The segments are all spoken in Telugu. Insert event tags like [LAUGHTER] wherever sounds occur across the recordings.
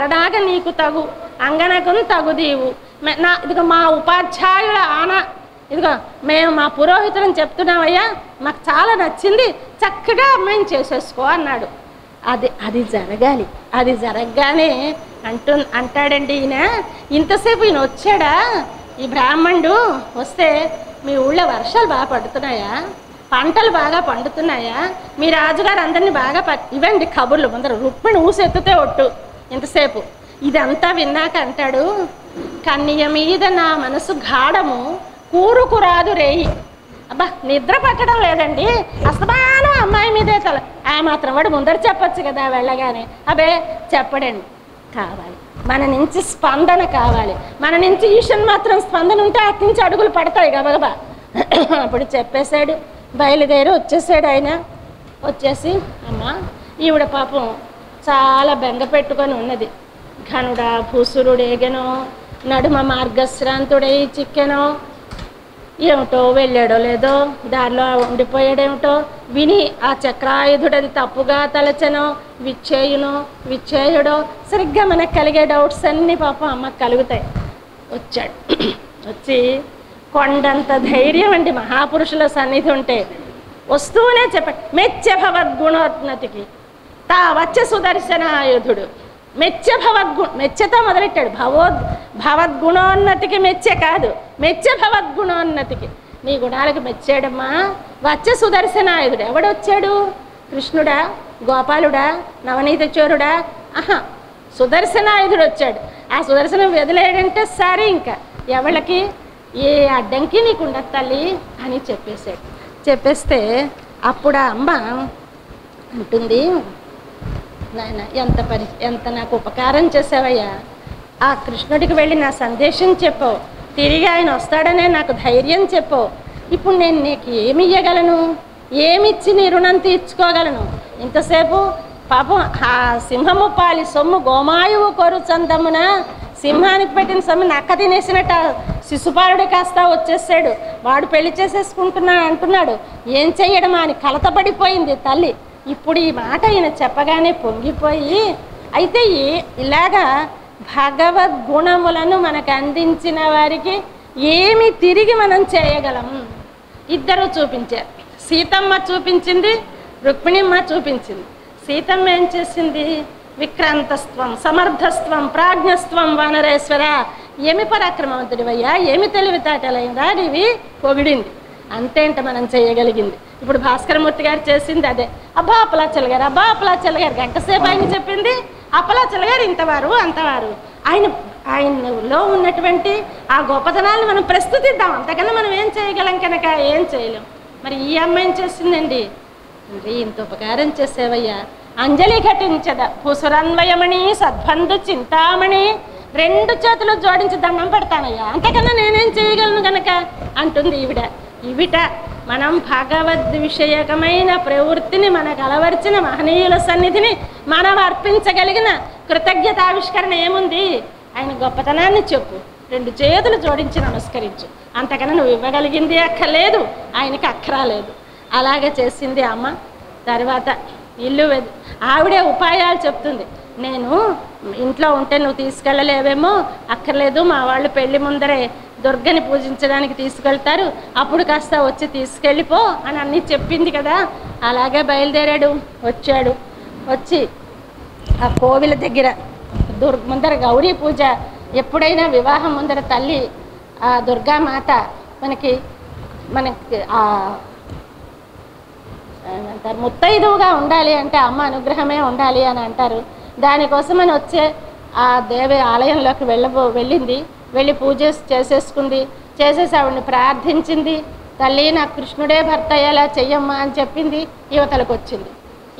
ఎడనాగ నీకు తగు అంగనకును తగుదీవు నా ఇదిగో మా ఉపాధ్యాయుల ఆన ఇదిగో మేము మా పురోహితులను చెప్తున్నామయ్యా మాకు చాలా నచ్చింది చక్కగా అమ్మాయిని చేసేసుకో అన్నాడు. అది అది జరగాలి అది జరగగానే అంటు అంటాడండి ఈయన ఇంతసేపు ఈయన వచ్చాడా? ఈ బ్రాహ్మణుడు వస్తే మీ ఊళ్ళో వర్షాలు బాగా పడుతున్నాయా? పంటలు బాగా పండుతున్నాయా? మీ రాజుగారు అందరినీ బాగా ప ఇవ్వండి కబుర్లు ముందర రుక్మిణి ఊసెత్తితే ఒట్టు. ఇంతసేపు ఇదంతా విన్నాక అంటాడు కన్య మీద నా మనసు గాఢము కూరుకురాదు రేయి. అబ్బా నిద్ర పట్టడం లేదండి. అస్తమానం అమ్మాయి మీదే తల. ఆ మాత్రం వాడు ముందర చెప్పొచ్చు కదా వెళ్ళగానే. అబే చెప్పడండి. కావాలి. మన నుంచి స్పందన కావాలి. మన నుంచి ఈషన్ మాత్రం స్పందన ఉంటే అటు నుంచి అడుగులు పడతాయి గబగబా. అప్పుడు చెప్పేశాడు. బయలుదేరి వచ్చేసాడు ఆయన. వచ్చేసి అమ్మ ఈవిడ పాపం చాలా బెంగ పెట్టుకొని ఉన్నది. ఘనుడా భూసురుడేగెనో నడుమ మార్గశ్రాంతుడై చిక్కెనో ఏమిటో వెళ్ళాడో లేదో దారిలో ఉండిపోయాడేమిటో విని ఆ చక్రాయుధుడది తప్పుగా తలచెనో విచ్చేయునో విచ్చేయుడో సరిగ్గా మనకు కలిగే డౌట్స్ అన్నీ పాపం అమ్మకు కలుగుతాయి. వచ్చాడు. వచ్చి కొండంత ధైర్యం అండి మహాపురుషుల సన్నిధి ఉంటే. వస్తూనే చెప్పండి. మెచ్చ భవద్గుణోన్నతికి తా వచ్చ సుదర్శనాయుధుడు. మెచ్చ భవద్గు మెచ్చతో మొదలెట్టాడు. భవోద్ భవద్గుణోన్నతికి మెచ్చే కాదు. మెచ్చ భవద్గుణోన్నతికి. నీ గుణాలకు మెచ్చాడమ్మా. వచ్చ సుదర్శనాయుధుడు ఎవడొచ్చాడు? కృష్ణుడా గోపాలుడా నవనీత చోరుడా? ఆహా సుదర్శనాయుధుడు వచ్చాడు ఆ సుదర్శనం వదిలేడంటే సరే ఇంకా. ఎవళ్ళకి? ఏ అడ్డంకి నీకు ఉండదు తల్లి అని చెప్పేశాడు. చెప్పేస్తే అప్పుడు ఆ అమ్మ ఉంటుంది నాయన ఎంత పరి ఎంత నాకు ఉపకారం చేసావయ్యా ఆ కృష్ణుడికి వెళ్ళి నా సందేశం చెప్పు. తిరిగి ఆయన వస్తాడనే నాకు ధైర్యం చెప్పు. ఇప్పుడు నేను నీకు ఏమి ఇవ్వగలను ఏమిచ్చి నీ రుణం తీర్చుకోగలను? ఇంతసేపు పాపం ఆ సింహము పాలి సొమ్ము గోమాయువు కొరు చందమున సింహానికి పెట్టిన సొమ్ము నక్క తినేసినట్టు ఆ శిశుపాలుడు కాస్త వచ్చేసాడు వాడు పెళ్ళి చేసేసుకుంటున్నా అంటున్నాడు. ఏం చెయ్యడమా అని కలతపడిపోయింది తల్లి. ఇప్పుడు ఈ మాట ఆయన చెప్పగానే పొంగిపోయి అయితే ఇలాగా భగవద్గుణములను మనకు అందించిన వారికి ఏమి తిరిగి మనం చేయగలం? ఇద్దరు చూపించారు. సీతమ్మ చూపించింది రుక్మిణిమ్మ చూపించింది. సీతమ్మ ఏం చేసింది? విక్రాంతస్త్వం సమర్థస్త్వం ప్రాజ్ఞస్త్వం వానరేశ్వర. ఏమి పరాక్రమవంతుడివయ్యా? ఏమి తెలివితేటలైందా ఇవి పొగిడింది. అంతేంట మనం చేయగలిగింది. ఇప్పుడు భాస్కరమూర్తి గారు చేసింది అదే. అబ్బా అప్పలాచల్ గారు అబ్బా అప్పలాచల్ గారు గంటసేపు ఆయన చెప్పింది. అప్పలాచల్ గారు ఇంతవారు అంతవారు. ఆయన ఆయనలో ఉన్నటువంటి ఆ గొప్పతనాన్ని మనం ప్రస్తుతిద్దాం. అంతకన్నా మనం ఏం చేయగలం కనుక? ఏం చేయలేం. మరి ఈ అమ్మాయిని చేసిందండి తండ్రి ఇంత ఉపకారం చేసేవయ్యా. అంజలి ఘటించద. పుసురన్వయమణి సద్బంధు చింతామణి రెండు చేతులు జోడించి దండం పెడతానయ్యా. అంతకన్నా నేనేం చేయగలను గనక అంటుంది ఈవిడ. ఈవిట మనం భగవద్ విషయకమైన ప్రవృత్తిని మనకు అలవర్చిన మహనీయుల సన్నిధిని మనం అర్పించగలిగిన కృతజ్ఞతావిష్కరణ ఏముంది? ఆయన గొప్పతనాన్ని చెప్పు. రెండు చేతులు జోడించి నమస్కరించు. అంతకన్నా నువ్వు ఇవ్వగలిగింది అక్కర్లేదు ఆయనకి అక్కరాలేదు. అలాగే చేసింది అమ్మ. తర్వాత ఇల్లు ఆవిడే ఉపాయాలు చెప్తుంది. నేను ఇంట్లో ఉంటే నువ్వు తీసుకెళ్ళలేవేమో అక్కర్లేదు మా వాళ్ళు పెళ్ళి ముందరే దుర్గని పూజించడానికి తీసుకెళ్తారు అప్పుడు కాస్త వచ్చి తీసుకెళ్ళిపో అని అన్నీ చెప్పింది కదా. అలాగే బయలుదేరాడు వచ్చాడు. వచ్చి ఆ కోవిల దగ్గర దుర్ ముందర గౌరీ పూజ ఎప్పుడైనా వివాహం ముందర తల్లి ఆ దుర్గామాత మనకి మనకి ఆ ఏమంటారు ముత్తైదువుగా ఉండాలి అంటే అమ్మ అనుగ్రహమే ఉండాలి అని అంటారు. దానికోసమని వచ్చే ఆ దేవి ఆలయంలోకి వెళ్ళబో వెళ్ళింది. వెళ్ళి పూజ చేసేసుకుంది. చేసేసి ఆవిడని ప్రార్థించింది. తల్లి నాకు కృష్ణుడే భర్త అయ్యేలా చెయ్యమ్మా అని చెప్పింది. యువతలకు వచ్చింది.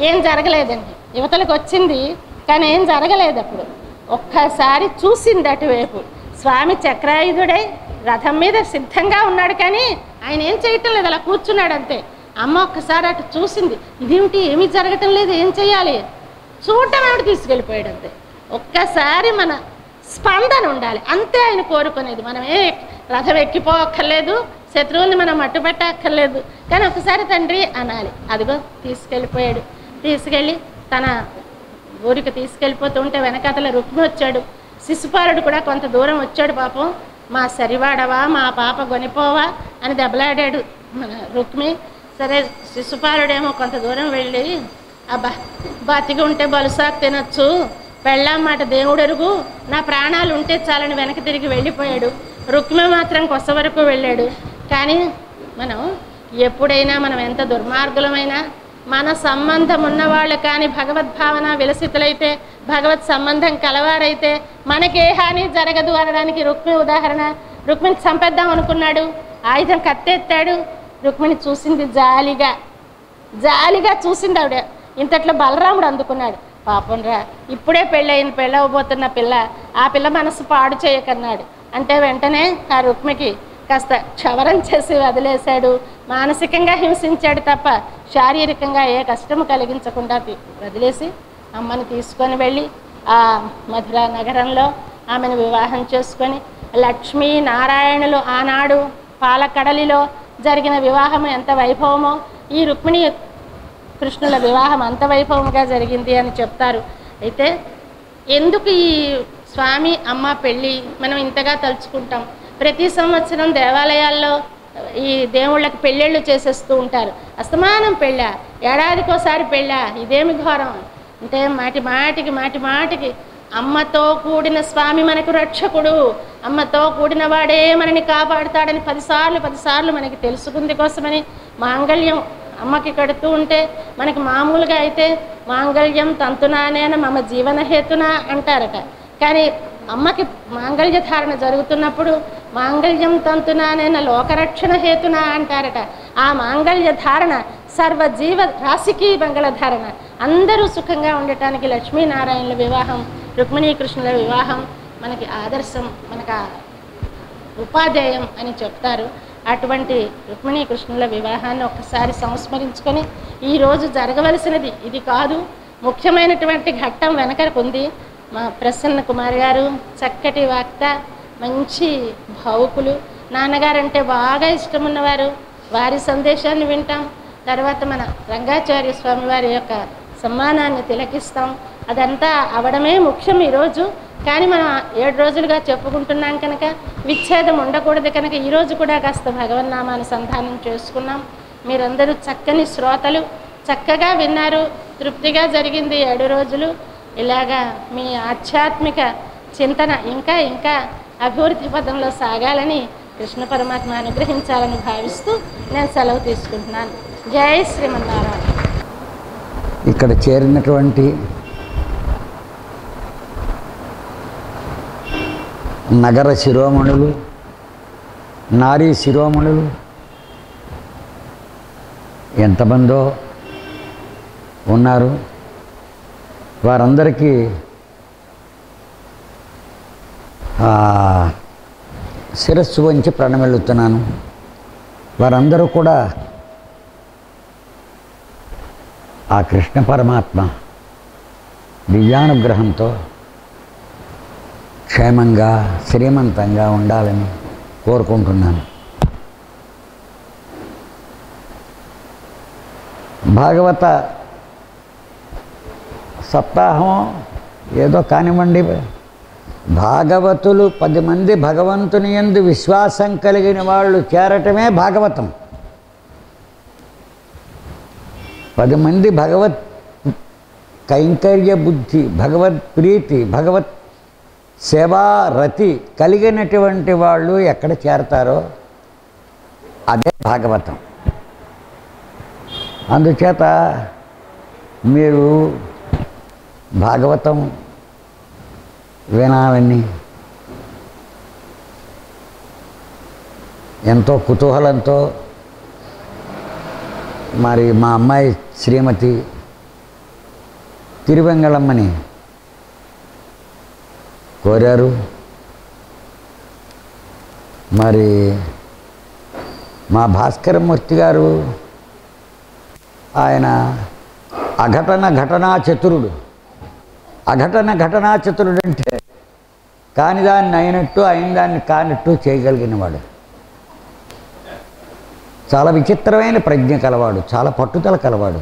ఏం జరగలేదండి. యువతలకు వచ్చింది కానీ ఏం జరగలేదు అప్పుడు. ఒక్కసారి చూసింది అటువైపు. స్వామి చక్రాయుధుడై రథం మీద సిద్ధంగా ఉన్నాడు కానీ ఆయన ఏం చేయటం లేదు. అలా కూర్చున్నాడు అంతే అమ్మ ఒక్కసారి అటు చూసింది. ఇదేమిటి? ఏమీ జరగటం లేదు. ఏం చేయాలి చూడటం ఆవిడ తీసుకెళ్ళిపోయాడు అంతే. ఒక్కసారి మన స్పందన ఉండాలి. అంతే ఆయన కోరుకునేది. మనం ఏ రథం ఎక్కిపోక్కర్లేదు శత్రువుని మనం మట్టుపెట్టక్కర్లేదు కానీ ఒకసారి తండ్రి అనాలి. అదిగో తీసుకెళ్ళిపోయాడు. తీసుకెళ్ళి తన ఊరికి తీసుకెళ్ళిపోతూ ఉంటే వెనకాతల రుక్మి వచ్చాడు. శిశుపాలుడు కూడా కొంత దూరం వచ్చాడు పాపం. మా సరివాడవా? మా పాప కొనిపోవా? అని దెబ్బలాడాడు మన రుక్మి. సరే శిశుపాలుడేమో కొంత దూరం వెళ్ళి అబ్బా బతికి ఉంటే బలుసాకు తినొచ్చు. వెళ్ళాం మాట దేవుడు నా ప్రాణాలు ఉంటే చాలని వెనక్కి తిరిగి వెళ్ళిపోయాడు. రుక్మి మాత్రం కొస వరకు వెళ్ళాడు. కానీ మనం ఎప్పుడైనా మనం ఎంత దుర్మార్గులమైనా మన సంబంధం ఉన్నవాళ్ళు కానీ భగవద్భావన విలసితులైతే భగవత్ సంబంధం కలవారైతే మనకే హాని జరగదు అనడానికి రుక్మి ఉదాహరణ. రుక్మిని చంపేద్దాం అనుకున్నాడు. ఆయుధం కత్తెత్తాడు. రుక్మిణి చూసింది జాలిగా. జాలిగా చూసింది ఆవిడ. ఇంతట్లో బలరాముడు అందుకున్నాడు. పాపం రా ఇప్పుడే పెళ్ళయిన పెళ్ళవబోతున్న పిల్ల. ఆ పిల్ల మనసు పాడు చేయకన్నాడు. అంటే వెంటనే ఆ రుక్మికి కాస్త క్షవరం చేసి వదిలేశాడు. మానసికంగా హింసించాడు తప్ప శారీరకంగా ఏ కష్టము కలిగించకుండా వదిలేసి అమ్మని తీసుకొని వెళ్ళి ఆ మధుర నగరంలో ఆమెను వివాహం చేసుకొని లక్ష్మీ నారాయణులు ఆనాడు పాలకడలిలో జరిగిన వివాహం ఎంత వైభవమో ఈ రుక్మిణి కృష్ణుల వివాహం అంత వైభవంగా జరిగింది అని చెప్తారు. అయితే ఎందుకు ఈ స్వామి అమ్మ పెళ్ళి మనం ఇంతగా తలుచుకుంటాం? ప్రతి సంవత్సరం దేవాలయాల్లో ఈ దేవుళ్ళకి పెళ్ళిళ్ళు చేసేస్తూ ఉంటారు. అస్తమానం పెళ్ళ? ఏడాదికోసారి పెళ్ళ? ఇదేమి ఘోరం? అంటే మాటి మాటికి మాటి మాటికి అమ్మతో కూడిన స్వామి మనకు రక్షకుడు. అమ్మతో కూడిన వాడే మనని కాపాడుతాడని పదిసార్లు పదిసార్లు మనకి తెలుసుకుంది కోసమని మాంగళ్యం అమ్మకి కడుతూ ఉంటే మనకి మామూలుగా అయితే మాంగళ్యం తంతునానేన మమ జీవన హేతున అంటారట. కానీ అమ్మకి మాంగళ్య ధారణ జరుగుతున్నప్పుడు మాంగళ్యం తంతునానేన లోకరక్షణ హేతున అంటారట. ఆ మాంగళ్య ధారణ సర్వజీవ రాశికి మంగళధారణ. అందరూ సుఖంగా ఉండటానికి లక్ష్మీనారాయణుల వివాహం రుక్మిణీకృష్ణుల వివాహం మనకి ఆదర్శం మనకు ఉపాధ్యాయం అని చెప్తారు. అటువంటి రుక్మిణీ కృష్ణుల వివాహాన్ని ఒక్కసారి సంస్మరించుకొని ఈరోజు జరగవలసినది ఇది కాదు. ముఖ్యమైనటువంటి ఘట్టం వెనకకు ఉంది. మా ప్రసన్న కుమార్ గారు చక్కటి వార్త మంచి భావుకులు నాన్నగారంటే బాగా ఇష్టం ఉన్నవారు వారి సందేశాన్ని వింటాం. తర్వాత మన రంగాచార్య స్వామి వారి యొక్క సమ్మానాన్ని తిలకిస్తాం. అదంతా అవడమే ముఖ్యం ఈరోజు. కానీ మనం ఏడు రోజులుగా చెప్పుకుంటున్నాం కనుక విచ్ఛేదం ఉండకూడదు కనుక ఈరోజు కూడా కాస్త భగవన్నామానుసంధానం చేసుకున్నాం. మీరందరూ చక్కని శ్రోతలు. చక్కగా విన్నారు. తృప్తిగా జరిగింది ఏడు రోజులు. ఇలాగా మీ ఆధ్యాత్మిక చింతన ఇంకా ఇంకా అభివృద్ధి పదంలో సాగాలని కృష్ణ పరమాత్మ అనుగ్రహించాలని భావిస్తూ నేను సెలవు తీసుకుంటున్నాను. జై శ్రీమన్నారాయణ. ఇక్కడ చేరినటువంటి నగర శిరోమణులు నారీ శిరోమణులు ఎంతమందో ఉన్నారు. వారందరికీ శిరస్సు వంచి ప్రణమిల్లుతున్నాను. వారందరూ కూడా ఆ కృష్ణ పరమాత్మ దివ్యానుగ్రహంతో క్షేమంగా శ్రీమంతంగా ఉండాలని కోరుకుంటున్నాను. భాగవత సప్తాహం ఏదో కానివ్వండి. భాగవతులు పది మంది భగవంతుని ఎందు విశ్వాసం కలిగిన వాళ్ళు చేరటమే భాగవతం. పది మంది భగవత్ కైంకర్య బుద్ధి భగవత్ ప్రీతి భగవత్ సేవా రతి కలిగినటువంటి వాళ్ళు ఎక్కడ చేరతారో అదే భాగవతం. అందుచేత మీరు భాగవతం వినాలని ఎంతో కుతూహలంతో మరి మా అమ్మాయి శ్రీమతి తిరువెంగళమ్మని కోరారు. మరి మా భాస్కరమూర్తి గారు ఆయన అఘటన ఘటనా చతురుడు. అఘటన ఘటనా చతురుడు అంటే కాని దాన్ని అయినట్టు అయిన దాన్ని కానట్టు చేయగలిగినవాడు చాలా విచిత్రమైన ప్రజ్ఞ కలవాడు చాలా పట్టుదల కలవాడు.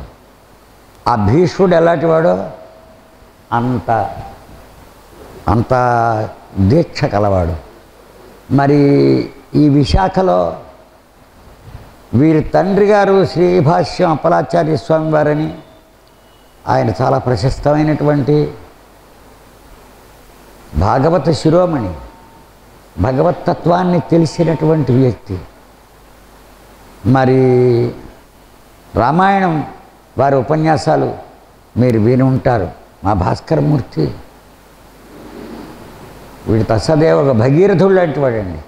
ఆ భీష్ముడు ఎలాంటివాడో? అంత అంత దీక్ష కలవాడు. మరి ఈ విశాఖలో వీరి తండ్రి గారు శ్రీభాష్యం అప్పలాచార్య స్వామి వారని ఆయన చాలా ప్రశస్తమైనటువంటి భాగవత శిరోమణి భగవతత్వాన్ని తెలిసినటువంటి వ్యక్తి. మరి రామాయణం వారి ఉపన్యాసాలు మీరు విని ఉంటారు. మా భాస్కరమూర్తి వీడు తసదేవ ఒక భగీరథుడు లాంటి వాడండి.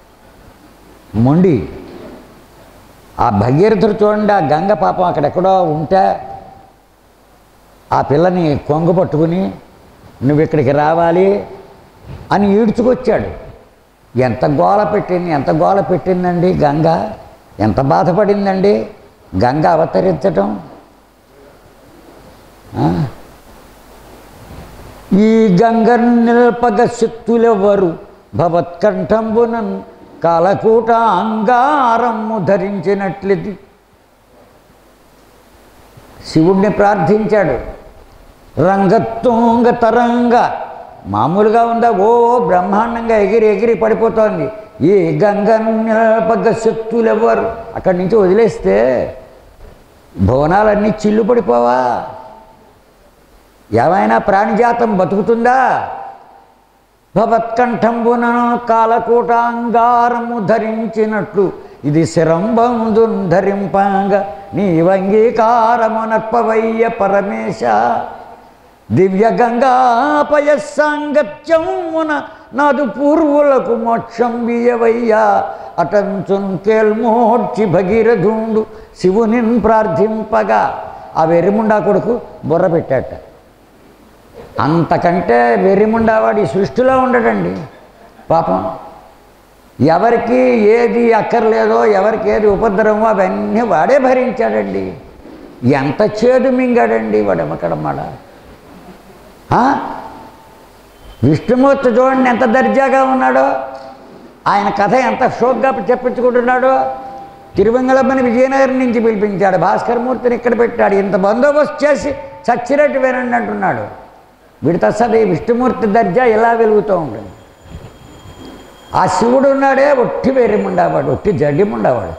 మొండి. ఆ భగీరథుడు చూడండి ఆ గంగ పాపం అక్కడెక్కడో ఉంటే ఆ పిల్లని కొంగు పట్టుకుని నువ్వు ఇక్కడికి రావాలి అని ఈడ్చుకొచ్చాడు. ఎంత గోల పెట్టింది ఎంత గోల పెట్టిందండి గంగ. ఎంత బాధపడిందండి? గంగ అవతరించటం? ఈ గంగ నిల్పగ శక్తులెవరు? భవత్కంఠంబునన్ కాలకూట అంగారము ధరించినట్లిది. శివుణ్ణి ప్రార్థించాడు. రంగతుంగ తరంగ. మామూలుగా ఉందా? ఓ బ్రహ్మాండంగా ఎగిరి ఎగిరి పడిపోతోంది. ఏ గంగ నిలపగ శక్తులెవ్వరు అక్కడి నుంచి వదిలేస్తే భవనాలన్నీ చిల్లు పడిపోవా? ఏమైనా ప్రాణిజాతం బతుకుతుందా? భవత్కంఠంబున కాలకూటాంగారము ధరించినట్లు ఇది శిరంబందు ధరింపంగ నీ వంగీకారము నత్పవయ్య పరమేశ. దివ్య గంగాపయ సాంగత్యమున నాదు పూర్వులకు మోక్షం బియవయ్యా అటంచున్ కేల్మోడ్చి భగీరథుండు శివుని ప్రార్థింపగా. ఆ వెర్రిముండా కొడుకు బుర్ర పెట్టాట. అంతకంటే వెర్రిముండా వాడి సృష్టిలో ఉండడండి. పాపం. ఎవరికి ఏది అక్కర్లేదో ఎవరికి ఏది ఉపద్రవమో అవన్నీ వాడే భరించాడండి. ఎంత చేదు మింగాడండి వాడెమ్మకడమ్మడ విష్ణుమూర్తి చూడండి ఎంత దర్జాగా ఉన్నాడో ఆయన కథ ఎంత షోక్గా చెప్పించుకుంటున్నాడో తిరువంగళమ్మని విజయనగరం నుంచి పిలిపించాడు భాస్కరమూర్తిని ఇక్కడ పెట్టాడు ఇంత బందోబస్తు చేసి చచ్చినట్టు వినండి అంటున్నాడు. వీడితో అసలు ఈ విష్ణుమూర్తి దర్జా ఇలా వెలుగుతూ ఉంటుంది? ఆ శివుడు ఉన్నాడే ఒట్టి వేరిముండావాడు ఒట్టి జడ్డిముండావాడు.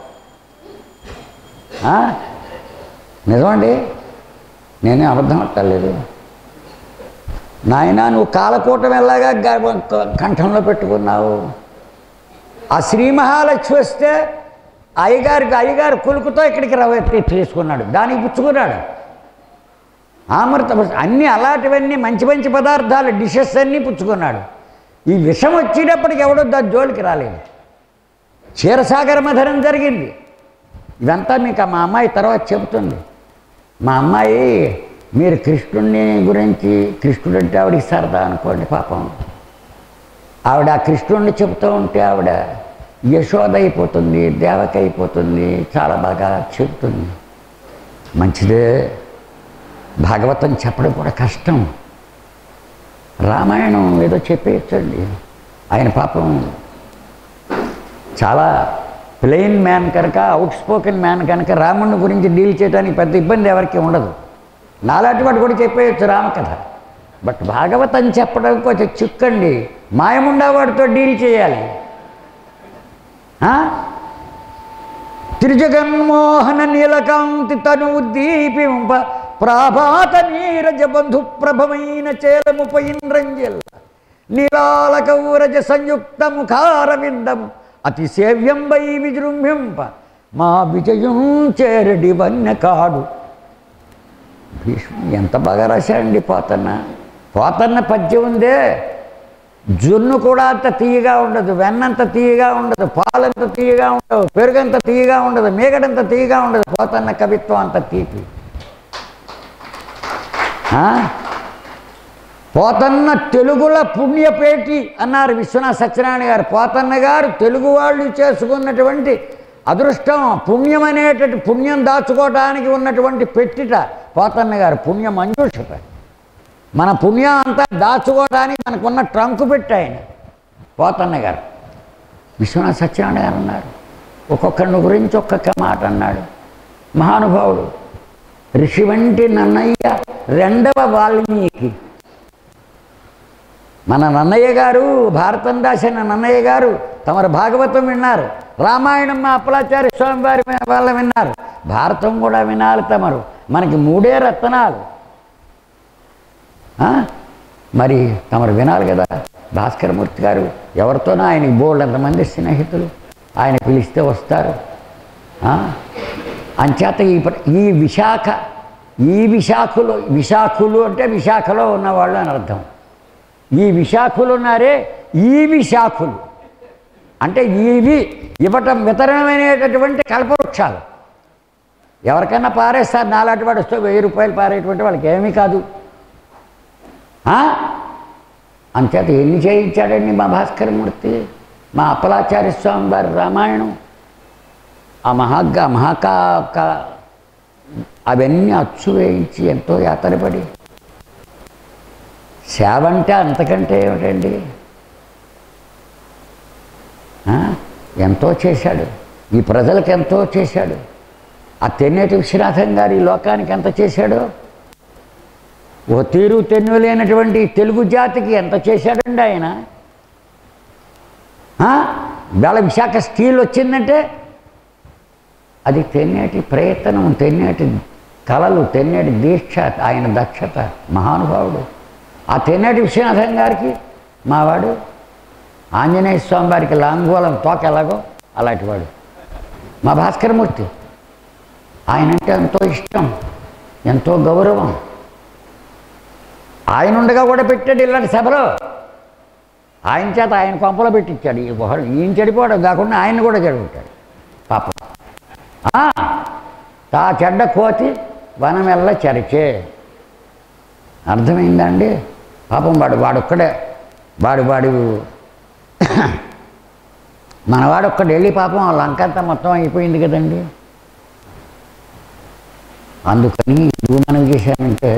నిజమండి? నేనే అబద్ధం అట్టలేదు నాయన నువ్వు కాలకూటం ఎలాగా కంఠంలో పెట్టుకున్నావు? ఆ శ్రీ మహాలక్ష్మి వస్తే అయ్యగారికి అయ్యగారు కొలుకుతో ఇక్కడికి రవ తీసుకున్నాడు. దానికి పుచ్చుకున్నాడు. ఆమృత అన్నీ అలాంటివన్నీ మంచి మంచి పదార్థాలు డిషెస్ అన్నీ పుచ్చుకున్నాడు. ఈ విషం వచ్చేటప్పటికి ఎవడో దాని జోలికి రాలేదు. క్షీరసాగర మధనం జరిగింది. ఇదంతా మీకు మా అమ్మాయి తర్వాత చెబుతుంది. మా అమ్మాయి మీరు కృష్ణుడిని గురించి కృష్ణుడు అంటే ఆవిడికి సరదా అనుకోండి పాపం. ఆవిడ ఆ కృష్ణుడిని చెబుతూ ఉంటే ఆవిడ యశోద అయిపోతుంది దేవక అయిపోతుంది చాలా బాగా చెబుతుంది. మంచిదే. భాగవతం చెప్పడం కూడా కష్టం. రామాయణం ఏదో చెప్పేయచ్చండి. ఆయన పాపం చాలా ప్లెయిన్ మ్యాన్ కనుక అవుట్ స్పోకెన్ మ్యాన్ కనుక రాముడిని గురించి డీల్ చేయడానికి పెద్ద ఇబ్బంది ఎవరికి ఉండదు. నాలాంటి వాడు కూడా చెప్పేయచ్చు రామకథ. బట్ భాగవతం చెప్పడం కొంచెం చిక్కండి. మాయముండవాడితో డీల్ చేయాలి. ఆ? త్రిజగన్మోహన నీలకాంతి తను ఉద్దీపింప ప్రాభాత నీరజ బంధు ప్రభమైన చేలముపై రంజిల్ నీలాలక ఊరజ సంయుక్త ముఖారవిందం అతి సేవ్యం వై విజృంభింప. మా విజయం చేరడి వన్య కాడు. ఎంత బాగా రాశాడండి పోతన్న. పోతన్న పద్యం ఉందే. జున్ను కూడా అంత తీయగా ఉండదు వెన్నంత తీయగా ఉండదు పాలంత తీయగా ఉండదు పెరుగంత తీయగా ఉండదు మేగడంత తీయగా ఉండదు. పోతన్న కవిత్వం అంత తీపి. పోతన్న తెలుగుల పుణ్యపేటి అన్నారు విశ్వనాథ సత్యనారాయణ గారు. పోతన్న గారు తెలుగు వాళ్ళు చేసుకున్నటువంటి అదృష్టం పుణ్యం అనేటటువంటి పుణ్యం దాచుకోవడానికి ఉన్నటువంటి పెట్టిట. పోతన్న గారు పుణ్య మంజూషత మన పుణ్యం అంతా దాచుకోవడానికి మనకున్న ట్రంక్ పెట్టి ఆయన. పోతన్న గారు విశ్వనాథ సత్యనారాయణ గారు అన్నారు. ఒక్కొక్కరిని గురించి ఒక్కొక్క మాట అన్నాడు. మహానుభావుడు ఋషి వంటి నన్నయ్య రెండవ వాల్మీకి. మన నన్నయ్య గారు భారతం రాసిన నన్నయ్య గారు తమరు భాగవతం విన్నారు. రామాయణం మా అప్పలాచార్య స్వామి వారి వాళ్ళ విన్నారు. భారతం కూడా వినాలి తమరు. మనకి మూడే రత్నాలు. మరి తమరు వినాలి కదా. భాస్కరమూర్తి గారు ఎవరితోనో ఆయనకి బోల్డ్ అంతమంది స్నేహితులు. ఆయన పిలిస్తే వస్తారు. అంచేత ఈ ఈ విశాఖ ఈ విశాఖలో విశాఖలు అంటే విశాఖలో ఉన్నవాళ్ళు అని అర్థం. ఈ విశాఖలు ఉన్నారే ఈ విశాఖలు. అంటే ఇవి ఇవ్వటం వితరణమైనటువంటి కల్పవృక్షాలు. ఎవరికైనా పారేస్తారు నాలాంటి వాడు వస్తే వెయ్యి రూపాయలు పారేటువంటి వాళ్ళకి ఏమీ కాదు. ఆ? అంచేత ఎన్ని చేయించాడండి మా భాస్కరమూర్తి మా అప్పలాచార్య స్వామి వారి రామాయణం? ఆ మహాగా మహాకా అవన్నీ అచ్చు వేయించి ఎంతో యాతనపడి సేవ అంటే అంతకంటే ఏమిటండి? ఎంతో చేశాడు. ఈ ప్రజలకు ఎంతో చేశాడు. ఆ తెన్నేటి విశ్వనాథం గారు ఈ లోకానికి ఎంత చేశాడో? ఓ తీరు తెన్నులేనటువంటి తెలుగు జాతికి ఎంత చేశాడండి ఆయన? ఆ? వేళ విశాఖ స్టీల్ వచ్చిందంటే అది తెన్నేటి ప్రయత్నం తెన్నేటి కళలు తెన్నేటి దీక్ష ఆయన దక్షత మహానుభావుడు. ఆ తెన్నటి విశ్వనాథం గారికి మావాడు ఆంజనేయ స్వామి వారికి లాంగోలం తోక ఎలాగో అలాంటి వాడు. మా భాస్కరమూర్తి ఆయనంటే ఎంతో ఇష్టం ఎంతో గౌరవం. ఆయన ఉండగా కూడా పెట్టాడు ఇలాంటి సభలో. ఆయన చేత ఆయన కొంపలో పెట్టించాడు ఈ ఒకడు ఈయన చెడిపోవడం కాకుండా ఆయన కూడా చెడిపోతాడు. పాపం. ఆ, చెడ్డ కోతి వనం వెళ్ళ చరిచే అర్థమైందండి పాపం వాడు వాడొక్కడే. వాడు వాడు మనవాడు ఒక్కడు వెళ్ళి పాపం లంక అంతా మొత్తం అయిపోయింది కదండి. అందుకని ఎందుకు మనం చేశామంటే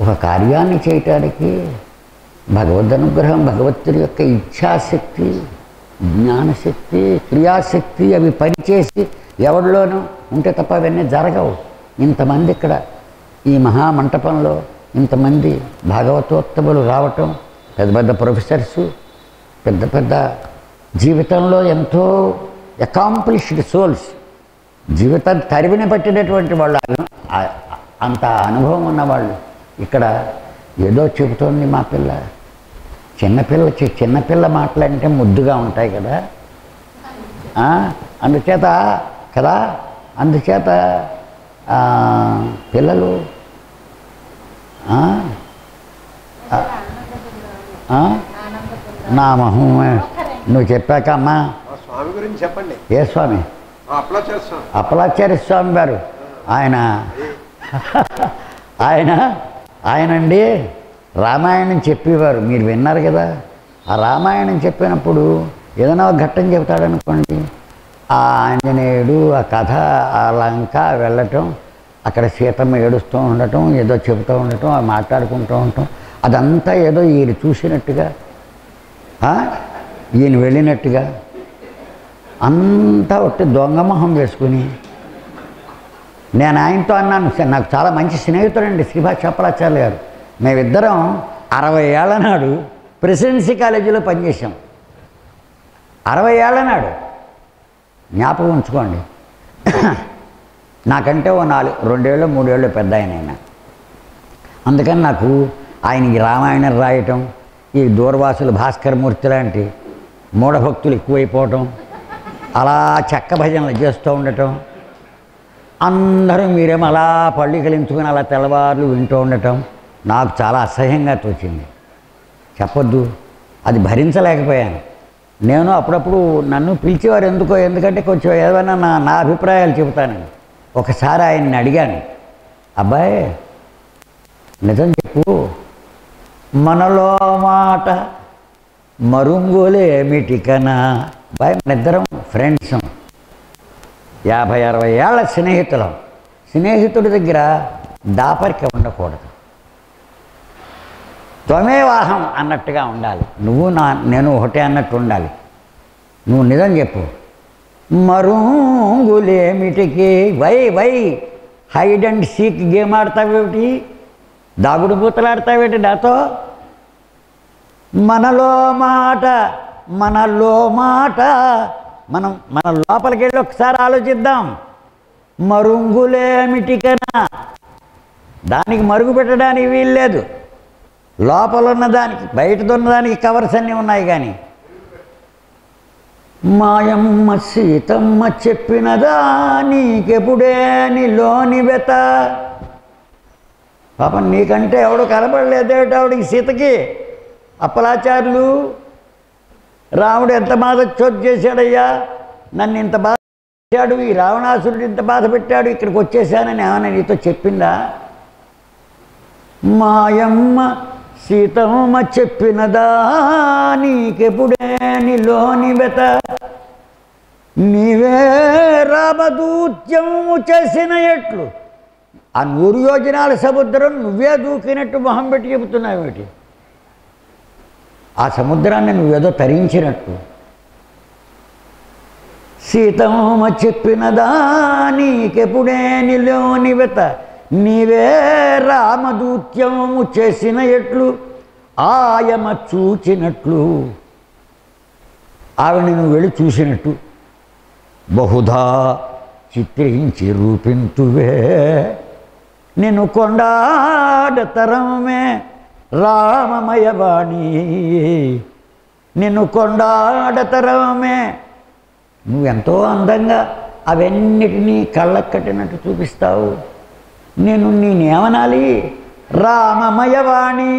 ఒక కార్యాన్ని చేయటానికి భగవద్ అనుగ్రహం భగవంతుడి యొక్క ఇచ్ఛాశక్తి జ్ఞానశక్తి క్రియాశక్తి అవి పనిచేసి ఎవరిలోనూ ఉంటే తప్ప అవన్నీ జరగవు. ఇంతమంది ఇక్కడ ఈ మహామంటపంలో ఇంతమంది భాగవతోత్తములు రావటం పెద్ద పెద్ద ప్రొఫెసర్సు పెద్ద పెద్ద జీవితంలో ఎంతో అకాంప్లిష్డ్ సోల్స్ జీవితం తరివిన పట్టినటువంటి వాళ్ళు అంత అనుభవం ఉన్నవాళ్ళు. ఇక్కడ ఏదో చెబుతోంది మా పిల్ల. చిన్నపిల్ల చిన్నపిల్ల మాటలంటే ముద్దుగా ఉంటాయి కదా. అందుచేత కదా? అందుచేత పిల్లలు నా మొహం నువ్వు చెప్పాక అమ్మా ఆ స్వామి గురించి చెప్పండి. ఏ స్వామి? అప్పలాచార్య స్వామి గారు. ఆయన. ఆయన. ఆయనండి రామాయణం చెప్పేవారు. మీరు విన్నారు కదా. ఆ రామాయణం చెప్పినప్పుడు ఏదైనా ఒక ఘట్టం చెబుతాడనుకోండి. ఆ ఆంజనేయుడు ఆ కథ ఆ లంక వెళ్ళటం అక్కడ సీతమ్మ ఏడుస్తూ ఉండటం ఏదో చెబుతూ ఉండటం అవి మాట్లాడుకుంటూ ఉండటం అదంతా ఏదో ఈయన చూసినట్టుగా ఈయన వెళ్ళినట్టుగా. అంతా ఒట్టి దొంగ మొహం వేసుకుని. నేను ఆయనతో అన్నాను నాకు చాలా మంచి స్నేహితుడండి శ్రీభాష్ చప్పలాచార్య గారు. మేమిద్దరం అరవై ఏళ్ళ నాడు ప్రెసిడెన్సీ కాలేజీలో పనిచేసాం అరవై ఏళ్ళ నాడు. జ్ఞాపకం ఉంచుకోండి. నాకంటే ఓ నాలుగు రెండేళ్ళు మూడేళ్ళు పెద్ద ఆయన ఆయన అందుకని నాకు ఆయనకి రామాయణం రాయటం ఈ దూర్వాసులు భాస్కరమూర్తి లాంటి మూఢభక్తులు ఎక్కువైపోవటం అలా చెక్క భజనలు చేస్తూ ఉండటం అందరూ మీరేమో అలా పళ్ళు కలించుకుని అలా తెల్లవార్లు వింటూ ఉండటం నాకు చాలా అసహ్యంగా తోచింది. చెప్పొద్దు అది భరించలేకపోయాను. నేను అప్పుడప్పుడు నన్ను పిలిచేవారు ఎందుకో ఎందుకంటే కొంచెం ఏదైనా నా నా అభిప్రాయాలు చెబుతానని ఒకసారి ఆయన్ని అడిగాను అబ్బాయి నిజం చెప్పు. మనలో మాట మరుంగోలు ఏమిటికనా? అబ్బాయి మనిద్దరం ఫ్రెండ్స్ యాభై అరవై ఏళ్ళ స్నేహితులం. స్నేహితుడి దగ్గర దాపరిక ఉండకూడదు. త్వమే వాహం అన్నట్టుగా ఉండాలి. నువ్వు నా నేను ఒకటే అన్నట్టు ఉండాలి. నువ్వు నిజం చెప్పు. మరుంగులేమిటికి? Why why hide and seek game ఆడతావేమిటి? దాగుడు పూతలు ఆడతావేటి నాతో? మనలో మాట మనలో మాట. మనం మన లోపలికి వెళ్ళి ఒకసారి ఆలోచిద్దాం. మరుంగులేమిటికనా? దానికి మరుగు పెట్టడానికి వీల్లేదు. లోపల ఉన్న దానికి బయటతో ఉన్న దానికి కవర్స్ అన్నీ ఉన్నాయి కానీ. మాయమ్మ సీతమ్మ చెప్పినదా నీకెప్పుడే నీలోని వెత? పాపం నీకంటే ఎవడు కనపడలేదేట ఆవిడికి సీతకి? అప్పలాచారులు రాముడు ఎంత బాధ చోటు చేశాడయ్యా? నన్ను ఇంత బాధ పెట్టాడు ఈ రావణాసురుడు ఇంత బాధ పెట్టాడు ఇక్కడికి వచ్చేసానని ఏమైనా నీతో చెప్పిందా? మాయమ్మ సీతమ్మ చెప్పినదా నీకెప్పుడే నీలోని వెత? నీవే రామదూత్యము చేసిన ఎట్లు? ఆ నూరు యోజనాల సముద్రం నువ్వే దూకినట్టు మొహం పెట్టి చెబుతున్నావేటి ఆ సముద్రాన్ని నువ్వేదో తరించినట్టు. సీతమ్మ చెప్పినదా నీకెప్పుడే నిలోని వెత? నీవే రామదూత్యము చేసిన ఎట్లు ఆయమ చూచినట్లు. ఆవిడ నువ్వు వెళ్ళి చూసినట్టు. బహుధా చిత్రించి రూపింతువే. నేను కొండాడతరమే రామమయవాణి నిన్ను కొండాడతరమే నువ్వెంతో అందంగా అవన్నిటినీ కళ్ళకు కట్టినట్టు చూపిస్తావు. నేను నేనేమనాలి రామమయవాణి.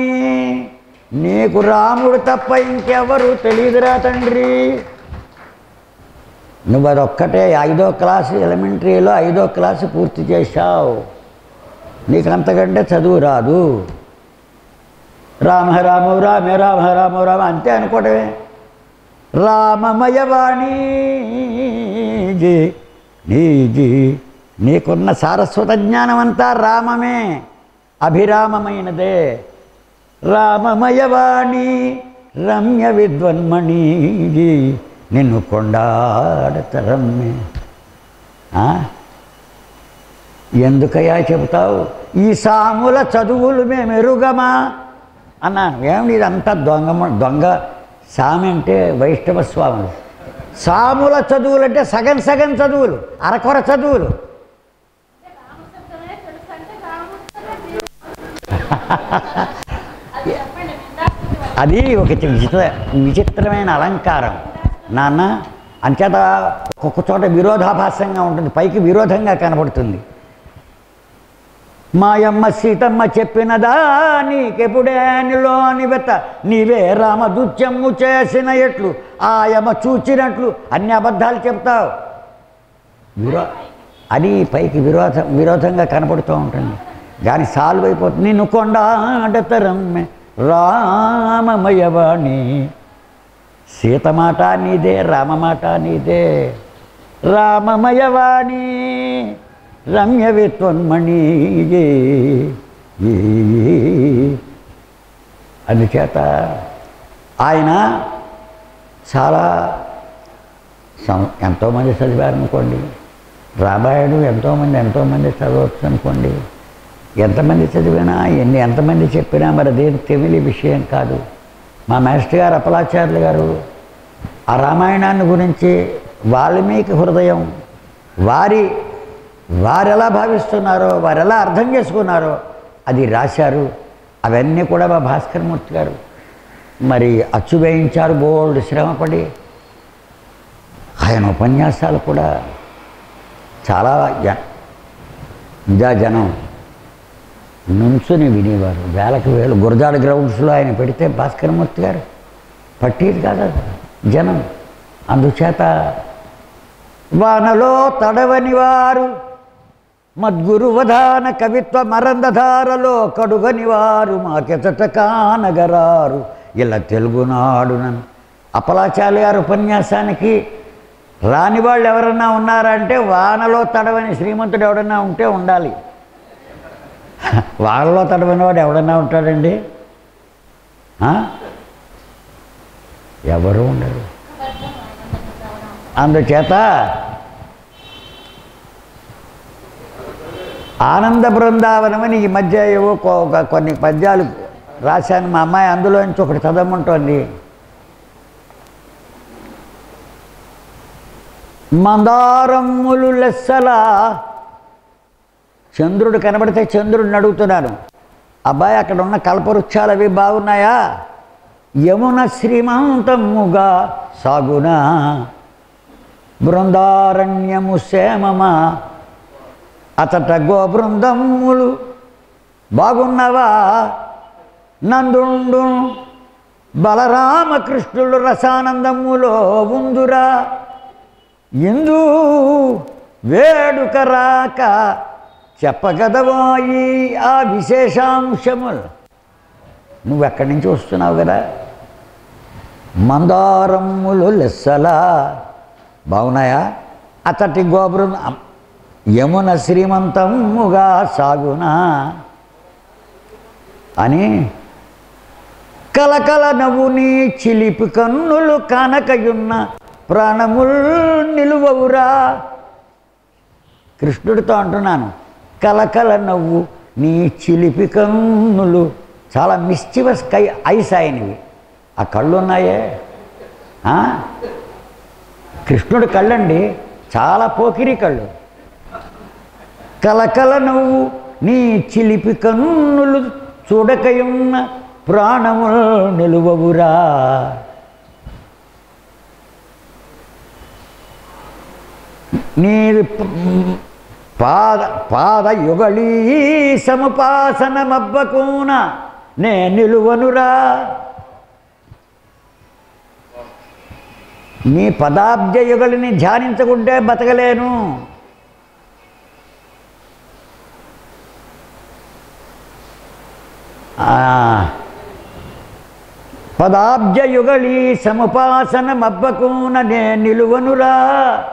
నీకు రాముడు తప్ప ఇంకెవరు తెలియదురా తండ్రి. నువ్వు అదొక్కటే ఐదో క్లాసు ఎలిమెంటరీలో ఐదో క్లాసు పూర్తి చేశావు. నీకు అంతకంటే చదువు రాదు. రామ రామ రామే రామ రామ రామ అంతే అనుకోవటమే రామమయవాణి జీ నీజీ నీకున్న సారస్వత జ్ఞానం అంతా రామమే. అభిరామమైనదే. రామమయవాణి రమ్య విద్వన్మణి నిన్ను కొండాడతరమ్మే ఆ? ఎందుకయ్యా చెబుతావు? ఈ సాముల చదువులు మేము ఎరుగమా అన్నాను. ఏమిటి ఇదంతా దొంగ దొంగ సామి అంటే వైష్ణవ స్వాములు. సాముల చదువులు అంటే సగం సగం చదువులు అరకొర చదువులు. అది ఒక విచిత్ర విచిత్రమైన అలంకారం. నాన్న అంచేత ఒక్కొక్క చోట విరోధాభాసంగా ఉంటుంది పైకి విరోధంగా కనబడుతుంది. మాయమ్మ సీతమ్మ చెప్పినదా నీకెప్పుడే నిలోని వెత నీవే రామదుత్యము చేసిన ఎట్లు ఆయమ్మ చూచినట్లు అన్ని అబద్ధాలు చెప్తావు. విరో అది పైకి విరోధ విరోధంగా కనపడుతూ ఉంటుంది. కానీ సాల్వ్ అయిపోతుంది. నిన్ను కొండాడతరమ్మె. రామమయవాణి. సీత మాట నీదే రామ మాట నీదే. రామమయవాణి. రమ్య విత్వన్మణి అందుచేత ఆయన చాలా సం- ఎంతోమంది చదివారనుకోండి. రామాయణం ఎంతోమంది ఎంతోమంది చదవచ్చు అనుకోండి ఎంతమంది చదివినా ఎన్ని ఎంతమంది చెప్పినా మరి దేని తెలియని విషయం కాదు. మా మాస్టర్ గారు అప్పలాచార్యులు గారు ఆ రామాయణాన్ని గురించి వాల్మీకి హృదయం వారి వారు ఎలా భావిస్తున్నారో వారు ఎలా అర్థం చేసుకున్నారో అది రాశారు. అవన్నీ కూడా మా భాస్కరమూర్తి గారు. మరి అచ్చు వేయించారు బోల్డ్ శ్రమపడి. ఆయన ఉపన్యాసాలు కూడా చాలా జ జనం. నుంచుని వినేవారు. వేలకు వేలు గురజాడ గ్రౌండ్స్లో ఆయన పెడితే భాస్కరమూర్తి గారు పట్టీది కాదు జనం. అందుచేత వానలో తడవని వారు మద్గురువధాన కవిత్వ మరందధారలో కడుగని వారు మాకెచట కానగరారు. ఇలా తెలుగునాడున అప్పలాచార్య గారి ఉపన్యాసానికి రాని వాళ్ళు ఎవరన్నా ఉన్నారంటే వానలో తడవని శ్రీమంతుడు ఎవడన్నా ఉంటే ఉండాలి. [LAUGHS] వాళ్ళలో తడవని వాడు ఎవడన్నా ఉంటాడండి? ఎవరు ఉండరు. అందుచేత ఆనంద బృందావనమని ఈ మధ్య ఏవో కొన్ని పద్యాలు రాశాను. మా అమ్మాయి అందులో నుంచి ఒకటి చదవమంటోంది. మందారమ్ములు లెస్సలా చంద్రుడు కనబడితే చంద్రుడిని అడుగుతున్నాను. అబ్బాయి అక్కడ ఉన్న కల్పవృక్షాలు అవి బాగున్నాయా? యమున శ్రీమంతముగా సాగునా. బృందారణ్యము క్షేమమా అతట గోబృందములు బాగున్నావా? నందుండు బలరామకృష్ణులు రసానందములో ఉందురా. ఇందు వేడుక రాక చెప్పగదవాయి ఆ విశేషాంశములు? నువ్వెక్కడి నుంచి వస్తున్నావు కదా? మందారమ్ములు లెస్సలా. బాగున్నాయా? అతటి గోపురం యమున శ్రీమంతముగా సాగునా? అని కలకల నవ్వుని చిలిపి కన్నులు కానకయున్న ప్రాణముల్ నిలువవురా. కృష్ణుడితో అంటున్నాను కలకల నవ్వు నీ చిలిపి కన్నులు. చాలా మిస్చివస్ కై ఐస్ అయినవి ఆ కళ్ళు ఉన్నాయే ఆ? కళ్ళండి. చాలా పోకిరి కళ్ళు. కలకల నవ్వు నీ చిలిపి కన్నులు చూడకయున్న ప్రాణములు నిలువవురా. నీ పాద పాదయుగళీ సముపాసనమబ్బకూన మబ్బకూన నే నిలువనురా. నీ పదాబ్జ యుగలిని ధ్యానించకుంటే బతకలేను. ఆ, పదాబ్జ యుగళీ మబ్బకూన నే నిలువనురా.